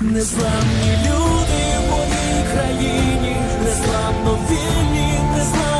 Незламні люди в моїй країні, незламно вільні, незламні.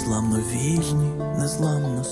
незламно вільні, незламно.